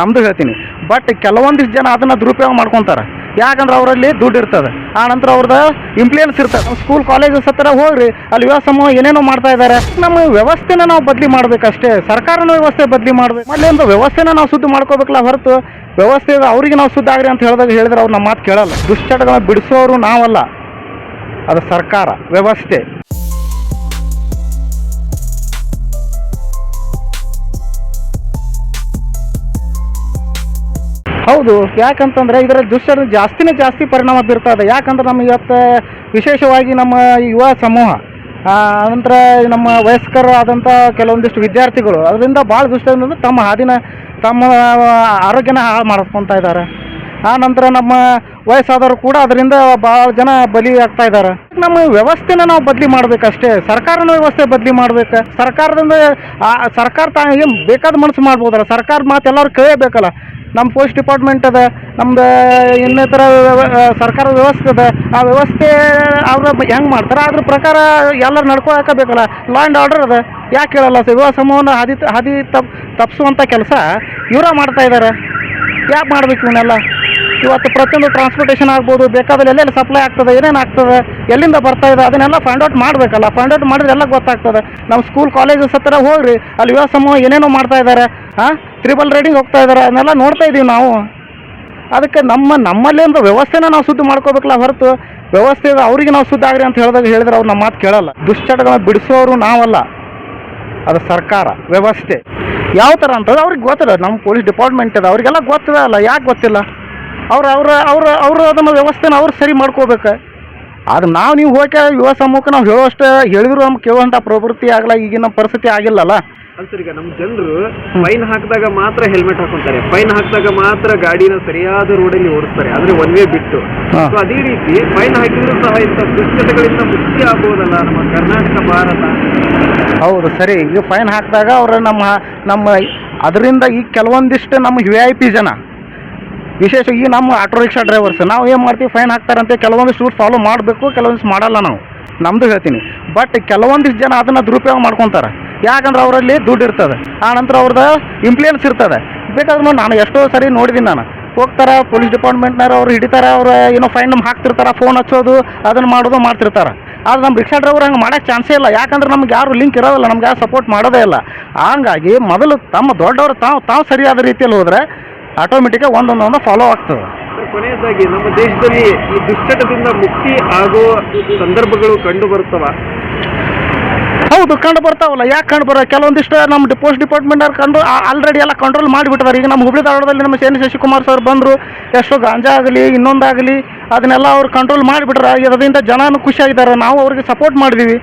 ನಮ್ದು ಹೇಳ್ತೀನಿ. ಬಟ್ ಕೆಲವೊಂದಿಷ್ಟು ಜನ ಅದನ್ನು ದುರುಪಯೋಗ ಮಾಡ್ಕೊತಾರೆ. ಯಾಕಂದ್ರೆ ಅವರಲ್ಲಿ ದುಡ್ಡು ಇರ್ತದೆ. ಆ ನಂತರ ಅವ್ರದ್ದು ಇಂಪ್ಲೂಯೆನ್ಸ್ ಇರ್ತದೆ ಸ್ಕೂಲ್ ಕಾಲೇಜಸ್ ಹತ್ರ ಹೋಗ್ರಿ, ಅಲ್ಲಿ ಯುವ ಸಮೂಹ ಏನೇನೋ ಮಾಡ್ತಾ ಇದ್ದಾರೆ ನಮ್ಮ ವ್ಯವಸ್ಥೆನ ನಾವು ಬದಲಿ ಮಾಡ್ಬೇಕಷ್ಟೇ. ಸರ್ಕಾರನ ವ್ಯವಸ್ಥೆ ಬದಲಿ ಮಾಡ್ಬೇಕು. ಅಲ್ಲಿ ಒಂದು ವ್ಯವಸ್ಥೆನ ನಾವು ಶುದ್ಧ ಮಾಡ್ಕೋಬೇಕಲ್ಲ ಹೊರತು. ವ್ಯವಸ್ಥೆ ಅವರಿಗೆ ನಾವು ಶುದ್ಧ ಆಗ್ರಿ ಅಂತ ಹೇಳಿದಾಗ ಹೇಳಿದ್ರೆ ಅವ್ರು ನಮ್ಮ ಮಾತು ಕೇಳಲ್ಲ. ದುಶ್ಚಟಗಳನ್ನ ಬಿಡಿಸೋರು ನಾವಲ್ಲ. ಅದು ಸರ್ಕಾರ, ವ್ಯವಸ್ಥೆ. ಹೌದು, ಯಾಕಂತಂದ್ರೆ ಇದರ ದುಷ್ಟ ಜಾಸ್ತಿನೇ ಜಾಸ್ತಿ ಪರಿಣಾಮ ಬೀರ್ತದೆ ಯಾಕಂದ್ರೆ ನಮ್ಮ ಇವತ್ತು ವಿಶೇಷವಾಗಿ ನಮ್ಮ ಯುವ ಸಮೂಹ ನಂತರ ನಮ್ಮ ವಯಸ್ಕರು ಆದಂಥ ಕೆಲವೊಂದಿಷ್ಟು ವಿದ್ಯಾರ್ಥಿಗಳು, ಅದರಿಂದ ಭಾಳ ದುಷ್ಟದಿಂದ ತಮ್ಮ ಹಾದಿನ, ತಮ್ಮ ಆರೋಗ್ಯನ ಹಾಳು ಮಾಡಿಸ್ಕೊತಾ ಇದ್ದಾರೆ. ಆ, ನಂತರ ನಮ್ಮ ವಯಸ್ಸಾದವರು ಕೂಡ ಅದರಿಂದ ಭಾಳ ಜನ ಬಲಿ ಆಗ್ತಾ ಇದ್ದಾರೆ. ನಮ್ಮ ವ್ಯವಸ್ಥೆನ ನಾವು ಬದಲಿ ಮಾಡ್ಬೇಕಷ್ಟೇ, ಸರ್ಕಾರನ ವ್ಯವಸ್ಥೆ ಬದಲಿ ಮಾಡ್ಬೇಕು. ಸರ್ಕಾರದಿಂದ ಸರ್ಕಾರ ತಾ ಏನು ಬೇಕಾದ ಮನಸ್ಸು ಮಾಡ್ಬೋದಲ್ಲ, ಸರ್ಕಾರ ಮಾತು ಎಲ್ಲರೂ ಕೇಳಬೇಕಲ್ಲ. ನಮ್ಮ ಪೋಸ್ಟ್ ಡಿಪಾರ್ಟ್ಮೆಂಟ್ ಅದ, ನಮ್ದು ಇನ್ನಿತರ ಸರ್ಕಾರ ವ್ಯವಸ್ಥೆ ಅದ, ಆ ವ್ಯವಸ್ಥೆ ಅವ್ರ ಹೆಂಗೆ ಮಾಡ್ತಾರೆ? ಅದ್ರ ಪ್ರಕಾರ ಎಲ್ಲರೂ ನಡ್ಕೊಳಕಬೇಕಲ್ಲ. ಲಾ ಆ್ಯಂಡ್ ಆರ್ಡರ್ ಅದ. ಯಾಕೆ ಕೇಳಲ್ಲ ವಿವಾಹ ಸಮೂಹನ ಹಾದಿ ಹಾದಿ ತಪ್ ತಪ್ಪಿಸುವಂಥ ಕೆಲಸ ಇವರ ಮಾಡ್ತಾ ಇದ್ದಾರೆ ಯಾಕೆ ಮಾಡಬೇಕು ಇವನ್ನೆಲ್ಲ? ಇವತ್ತು ಪ್ರತಿಯೊಂದು ಟ್ರಾನ್ಸ್ಪೋರ್ಟೇಷನ್ ಆಗ್ಬೋದು, ಬೇಕಾದಲ್ಲಿ ಎಲ್ಲೆಲ್ಲಿ ಸಪ್ಲೈ ಆಗ್ತದೆ, ಏನೇನು ಆಗ್ತದೆ, ಎಲ್ಲಿಂದ ಬರ್ತಾ ಇದೆ, ಅದನ್ನೆಲ್ಲ ಫೈಂಡ್ ಔಟ್ ಮಾಡಬೇಕಲ್ಲ. ಫೈಂಡ್ ಔಟ್ ಮಾಡಿದ್ರೆ ಎಲ್ಲ ಗೊತ್ತಾಗ್ತದೆ. ನಮ್ಮ ಸ್ಕೂಲ್ ಕಾಲೇಜಸ್ ಹತ್ರ ಹೋಗ್ರಿ. ಅಲ್ಲಿ ಯುವ ಸಮೂಹ ಏನೇನೋ ಮಾಡ್ತಾ ಇದ್ದಾರೆ ಹಾಂ ತ್ರಿಬಲ್ ರೈಡಿಂಗ್ ಹೋಗ್ತಾ ಇದ್ದಾರೆ ಅದನ್ನೆಲ್ಲ ನೋಡ್ತಾ ಇದ್ದೀವಿ ನಾವು. ಅದಕ್ಕೆ ನಮ್ಮ, ನಮ್ಮಲ್ಲೇ ಒಂದು ವ್ಯವಸ್ಥೆನ ನಾವು ಶುದ್ಧ ಮಾಡ್ಕೋಬೇಕಲ್ಲ ಹೊರತು, ವ್ಯವಸ್ಥೆ ಅವ್ರಿಗೆ ನಾವು ಶುದ್ಧ ಆಗ್ರಿ ಅಂತ ಹೇಳಿದಾಗ ಹೇಳಿದ್ರೆ ಅವ್ರು ನಮ್ಮ ಮಾತು ಕೇಳಲ್ಲ. ದುಶ್ಚಟಗಳನ್ನ ಬಿಡಿಸೋರು ನಾವಲ್ಲ. ಅದು ಸರ್ಕಾರ, ವ್ಯವಸ್ಥೆ. ಯಾವ ಥರ ಅಂತಂದ್ರೆ ಅವ್ರಿಗೆ ಗೊತ್ತಿಲ್ಲ, ನಮ್ಮ ಪೊಲೀಸ್ ಡಿಪಾರ್ಟ್ಮೆಂಟ್ ಅದ ಅವರಿಗೆಲ್ಲ ಗೊತ್ತಿದೆ ಅಲ್ಲ, ಯಾಕೆ ಗೊತ್ತಿಲ್ಲ? ಅವ್ರು, ಅವ್ರ ಅವ್ರ, ಅವರು ಅದನ್ನು ವ್ಯವಸ್ಥೆನ ಅವ್ರು ಸರಿ ಮಾಡ್ಕೋಬೇಕು. ಅದು ನಾವು ನೀವು ಹೋಗಿ ಯುವ ಸಮೂಹಕ್ಕೆ ನಾವು ಹೇಳೋಷ್ಟು ಹೇಳಿದ್ರು ನಮ್ಗೆ ಕೇಳುವಂಥ ಪ್ರವೃತ್ತಿ ಆಗಲ್ಲ, ಈಗಿನ ಪರಿಸ್ಥಿತಿ ಆಗಿಲ್ಲಲ್ಲ. ಸರ್ ಈಗ ನಮ್ಮ ಜನರು ಫೈನ್ ಹಾಕಿದಾಗ ಮಾತ್ರ ಹೆಲ್ಮೆಟ್ ಹಾಕೊಂತಾರೆ. ಫೈನ್ ಹಾಕಿದಾಗ ಮಾತ್ರ ಗಾಡಿನ ಸರಿಯಾದ ರೋಡಲ್ಲಿ ಓಡಿಸ್ತಾರೆ. ಆದ್ರೆ ಒನ್ ವೇ ಬಿಟ್ಟು. ಸೊ ಅದೇ ರೀತಿ ಫೈನ್ ಹಾಕಿದ್ರು ಸಹ ಇಂತ ದುಶ್ಚಟಗಳಿಂದ ಮುಕ್ತಿ ಆಗ್ಬೋದಲ್ಲ ನಮ್ಮ ಕರ್ನಾಟಕ ಭಾರತ. ಹೌದು ಸರಿ. ಈಗ ಫೈನ್ ಹಾಕಿದಾಗ ಅವ್ರು ನಮ್ಮ ನಮ್ಮ ಅದರಿಂದ ಈಗ ಕೆಲವೊಂದಿಷ್ಟು ನಮ್ಮ ವಿ ಐ ಪಿ ಜನ ವಿಶೇಷ ಈ ನಮ್ಮ ಆಟೋ ರಿಕ್ಷಾ ಡ್ರೈವರ್ಸ್ ನಾವು ಏನು ಮಾಡ್ತೀವಿ? ಫೈನ್ ಹಾಕ್ತಾರಂತೆ. ಕೆಲವೊಂದಿಷ್ಟು ಸೂಟ್ ಫಾಲೋ ಮಾಡಬೇಕು ಕೆಲವೊಂದಿಷ್ಟು ಮಾಡಲ್ಲ ನಾವು. ನಮ್ಮದು ಹೇಳ್ತೀನಿ. ಬಟ್ ಕೆಲವೊಂದಿಷ್ಟು ಜನ ಅದನ್ನು ದುರುಪಯೋಗ ಮಾಡ್ಕೊತಾರೆ. ಯಾಕಂದ್ರೆ ಅವರಲ್ಲಿ ದುಡ್ಡು ಇರ್ತದೆ. ಆ ನಂತರ ಅವ್ರದ್ದು ಇಂಪ್ಲೂಯೆನ್ಸ್ ಇರ್ತದೆ. ಬೇಕಾದ್ರೆ ನಾನು ಎಷ್ಟೋ ಸರಿ ನೋಡಿದ್ದೀನಿ ನಾನು. ಹೋಗ್ತಾರೆ ಪೊಲೀಸ್ ಡಿಪಾರ್ಟ್ಮೆಂಟ್ನವ್ರು ಅವ್ರು ಹಿಡಿತಾರೆ, ಅವ್ರು ಏನೋ ಫೈನ್ ನಮ್ಗೆ ಹಾಕ್ತಿರ್ತಾರೆ ಫೋನ್ ಹಚ್ಚೋದು, ಅದನ್ನು ಮಾಡೋದು ಮಾಡ್ತಿರ್ತಾರೆ. ಆದ್ರೆ ನಮ್ಮ ರಿಕ್ಷಾ ಡ್ರೈವರ್ ಹಂಗೆ ಮಾಡೋಕ್ಕೆ ಚಾನ್ಸೇ ಇಲ್ಲ. ಯಾಕಂದ್ರೆ ನಮ್ಗೆ ಯಾರು ಲಿಂಕ್ ಇರೋದಿಲ್ಲ, ನಮ್ಗೆ ಯಾರು ಸಪೋರ್ಟ್ ಮಾಡೋದೇ ಇಲ್ಲ. ಹಂಗಾಗಿ ಮೊದಲು ತಮ್ಮ ದೊಡ್ಡವರು ತಾವು ತಾವು ಸರಿಯಾದ ರೀತಿಯಲ್ಲಿ ಹೋದರೆ ಆಟೋಮೆಟಿಕಾಗಿ ಒಂದೊಂದೊಂದು ಫಾಲೋ ಆಗ್ತದೆ. ಕೊನೆಯದಾಗಿ ನಮ್ಮ ದೇಶದಲ್ಲಿ ಈ ದುಶ್ಚಟದಿಂದ ಮುಕ್ತಿ ಆಗೋ ಸಂದರ್ಭಗಳು ಕಂಡು ಬರುತ್ತವ? ಹೌದು, ಕಂಡು ಬರ್ತಾವಲ್ಲ. ಯಾಕೆ ಕಂಡು ಬರೋ? ಕೆಲವೊಂದಿಷ್ಟು ನಮ್ಮ ಪೋಸ್ಟ್ ಡಿಪಾರ್ಟ್ಮೆಂಟ್ ಅವ್ರು ಕಂಡು ಆಲ್ರೆಡಿ ಎಲ್ಲ ಕಂಟ್ರೋಲ್ ಮಾಡಿಬಿಟ್ಟಿದ್ದಾರೆ ಈಗ ನಮ್ಮ ಹುಬ್ಳಿ ಧಾರವಾಡದಲ್ಲಿ ನಮ್ಮ ಸೇನೆ ಶಶಿಕುಮಾರ್ ಸರ್ ಬಂದರು, ಎಷ್ಟೋ ಗಾಂಜಾ ಆಗಲಿ, ಇನ್ನೊಂದಾಗಲಿ, ಅದನ್ನೆಲ್ಲ ಅವ್ರು ಕಂಟ್ರೋಲ್ ಮಾಡಿಬಿಟ್ರೆ ಅದರಿಂದ ಜನನೂ ಖುಷಿಯಾಗಿದ್ದಾರೆ. ನಾವು ಅವ್ರಿಗೆ ಸಪೋರ್ಟ್ ಮಾಡಿದ್ದೀವಿ